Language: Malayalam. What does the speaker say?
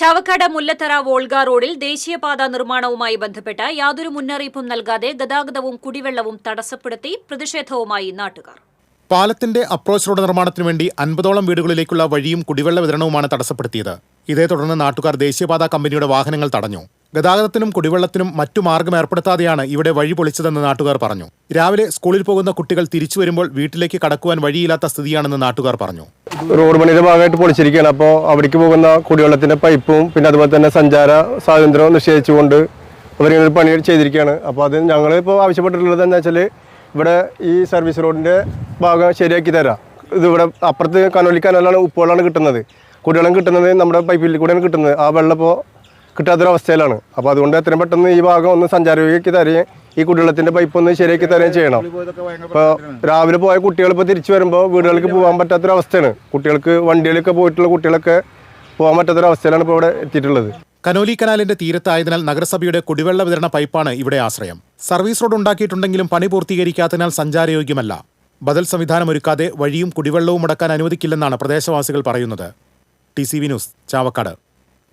ചാവക്കാട് മുല്ലത്തറ വോൾഗ റോഡിൽ ദേശീയപാത നിർമ്മാണവുമായി ബന്ധപ്പെട്ട് യാതൊരു മുന്നറിയിപ്പും നൽകാതെ ഗതാഗതവും കുടിവെള്ളവും തടസ്സപ്പെടുത്തി പ്രതിഷേധവുമായി നാട്ടുകാർ. പാലത്തിന്റെ അപ്രോച്ച് റോഡ് നിർമ്മാണത്തിന് വേണ്ടി അൻപതോളം വീടുകളിലേക്കുള്ള വഴിയും കുടിവെള്ള വിതരണവുമാണ് തടസ്സപ്പെടുത്തിയത്. ഇതേ തുടർന്ന് നാട്ടുകാർ ദേശീയപാത കമ്പനിയുടെ വാഹനങ്ങൾ തടഞ്ഞു. ഗതാഗതത്തിനും കുടിവെള്ളത്തിനും മറ്റു മാർഗം ഏർപ്പെടുത്താതെയാണ് ഇവിടെ വഴി പൊളിച്ചതെന്ന് നാട്ടുകാർ പറഞ്ഞു. രാവിലെ സ്കൂളിൽ പോകുന്ന കുട്ടികൾ തിരിച്ചു വരുമ്പോൾ വീട്ടിലേക്ക് കടക്കുവാൻ വഴിയില്ലാത്ത സ്ഥിതിയാണെന്ന് നാട്ടുകാർ പറഞ്ഞു. റോഡ് പണിയുടെ ഭാഗമായിട്ട് പൊളിച്ചിരിക്കുകയാണ്. അപ്പോൾ അവിടേക്ക് പോകുന്ന കുടിവെള്ളത്തിന്റെ പൈപ്പും പിന്നെ അതുപോലെ തന്നെ സഞ്ചാര സ്വാതന്ത്ര്യവും നിഷേധിച്ചുകൊണ്ട് അവരിങ്ങനെ പണി ചെയ്തിരിക്കുകയാണ്. അപ്പോൾ അത് ഞങ്ങൾ ഇപ്പോൾ ആവശ്യപ്പെട്ടിട്ടുള്ളത് എന്താ വെച്ചാൽ ഇവിടെ ഈ സർവീസ് റോഡിന്റെ ഭാഗം ശരിയാക്കി തരാം. ഇത് ഇവിടെ അപ്പുറത്ത് കനോലി കനാലാണ് ഉപ്പുവെള്ളമാണ് കിട്ടുന്നത്. കുടിവെള്ളം കിട്ടുന്നത് നമ്മുടെ പൈപ്പിൽ കൂടെയാണ് കിട്ടുന്നത്. ആ വെള്ളം ഇപ്പോൾ കിട്ടാത്തൊരവസ്ഥയിലാണ്. അപ്പോൾ അതുകൊണ്ട് എത്രയും പെട്ടെന്ന് ഈ ഭാഗം ഒന്ന് സഞ്ചാരയോഗ്യമാക്കി തരുകയും ഈ കുടിവെള്ളത്തിന്റെ പൈപ്പ് ഒന്ന് ശരിയാക്കി തരുകയും ചെയ്യണം. ഇപ്പോൾ രാവിലെ പോയ കുട്ടികൾ ഇപ്പോൾ തിരിച്ചു വരുമ്പോൾ വീടുകൾക്ക് പോകാൻ പറ്റാത്തൊരവസ്ഥയാണ്. കുട്ടികൾക്ക് വണ്ടികളിലൊക്കെ പോയിട്ടുള്ള കുട്ടികളൊക്കെ പോകാൻ പറ്റാത്തൊരവസ്ഥയിലാണ് ഇപ്പോൾ ഇവിടെ എത്തിയിട്ടുള്ളത്. കനോലി കനാലിന്റെ തീരത്തായതിനാൽ നഗരസഭയുടെ കുടിവെള്ള വിതരണ പൈപ്പാണ് ഇവിടെ ആശ്രയം. സർവീസ് റോഡ് ഉണ്ടാക്കിയിട്ടുണ്ടെങ്കിലും പണി പൂർത്തീകരിക്കാത്തതിനാൽ സഞ്ചാരയോഗ്യമല്ല. ബദൽ സംവിധാനം ഒരുക്കാതെ വഴിയും കുടിവെള്ളവും മുടക്കാൻ അനുവദിക്കില്ലെന്നാണ് പ്രദേശവാസികൾ പറയുന്നത്. T news Chavakkad.